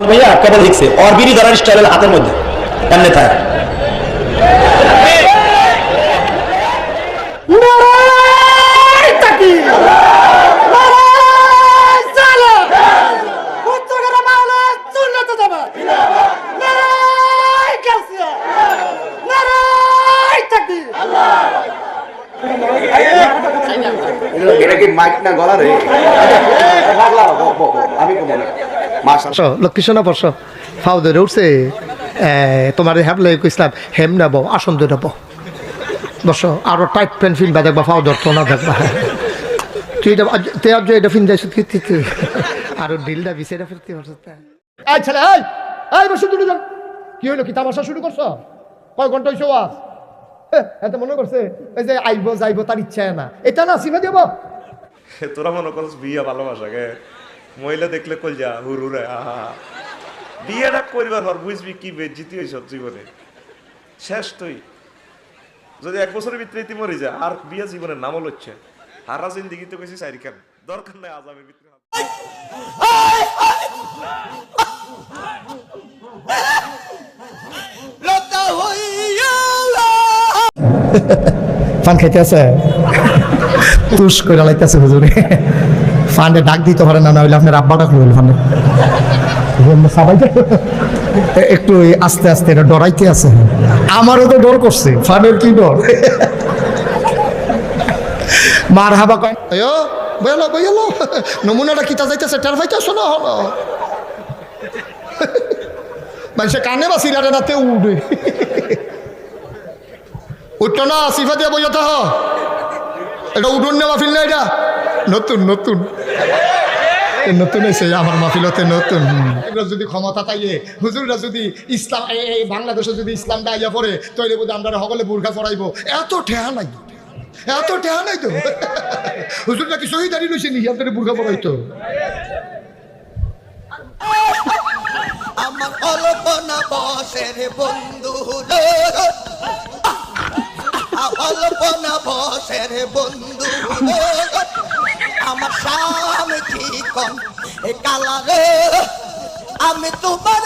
ভাইয়া কেবল লিখছে ওর বিড়ি ধরার স্টাইল হাতের মধ্যে। এমনি থাকে এটা কি মাইক গলা রে পাগলা, ব, ব, ব, আমি কম মাশাআল্লাহ। বসো লক্ষ্মী সোনা বসো। ফাউ ধরে উঠছে। তোমার হ্যাবলে কইসলাম হেম নেব আসন ধরে নেব। বসো আরও টাইট প্যান্ট ফিনবা দেখবা ফাউ ধরতো না দেখবা। তুই এটা এটা ফিন আরও ডিলটা বিছেটা ফিরতে কি হইল কি তামাশা শুরু করছ? কয় ঘণ্টা হইছো আজ এত মনে করছে এই যে আইবো যাইবো তার ইচ্ছা না। এটা না সিমে দেবো? তোরা মনে করছ বিয়ে ভালোবাসা গে মহিলা দেখলে কল যা হুরুরে আহা। বিয়েটা করিবার হর বুঝবি কি বেজিতি হইছ জীবনে। শেষ তুই। যদি এক বছরের ভিতরে তুই মরে যা আর বিয়ে জীবনের নামও লচ্ছে হারা জিন্দিগিতে কইছি সাইরি খান দরকার নাই আজামের ভিতরে ফান খাইতে আছে? তুস করে লাইতেছে হুজুরে। ফান্ডে ডাক দিতে পারে না হইলে আপনার আব্বা ডাক হইল ফান্ডে। সবাই একটু আস্তে আস্তে এটা ডরাইতে আছে। আমারও তো ডর করছে ফানের কি ডর? মার হাবা কয় বইলো বইলো নমুনাটা কিতা যাইতেছে টের পাইতেছো না হলো? মানুষে কানে বা সিলারে রাতে উঠে উঠতো না সিফা দিয়ে বইয়া থাহ এটা উঠুন না মাহফিল না এটা? নতুন নতুন। নতুন এসে আমার মাহফিলতে নতুন। যদি ক্ষমতা তাইয়ে হুজুররা যদি ইসলাম এই বাংলাদেশে যদি ইসলামটা আইয়া পড়ে তৈরি বোধ আমরা সকলে বুর্খা পড়াইবো এত ঠেহা নাই। এত ঠেহা নাই তো। হুজুর নাকি শহীদ আলী লইছে নি আপনার বুর্খা পড়াইতো? আমার অল্পনা বসের বন্ধু রে। অল্পনা বসের বন্ধু। আমার স্বামী ঠিক কালারে কালা আমি তোমার